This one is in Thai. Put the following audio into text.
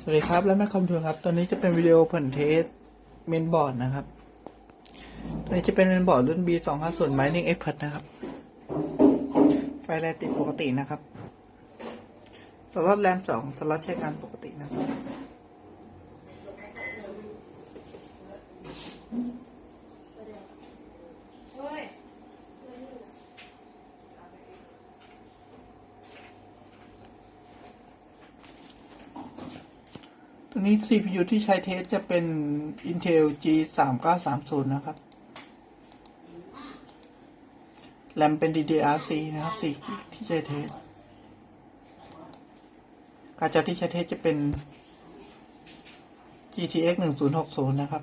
สวัสดีครับ และแม่คอมทูครับ ตอนนี้จะเป็นวิดีโอผลเทสเมนบอร์ดนะครับ ตัวนี้จะเป็นเมนบอร์ดรุ่น B 2 5 0 Mining Expert นะครับ ไฟแรงติดปกตินะครับ สล็อตแรม2สล็อตใช้งานปกตินะครับ ตัวนี้ CPU ที่ใช้เทสจะเป็น Intel G 3 9 3 0 นะครับ แรมเป็น DDR4 นะครับ4กิกที่ใช้เทสการ์ดจอที่ใช้เทสจะเป็น GTX 1060 นะครับ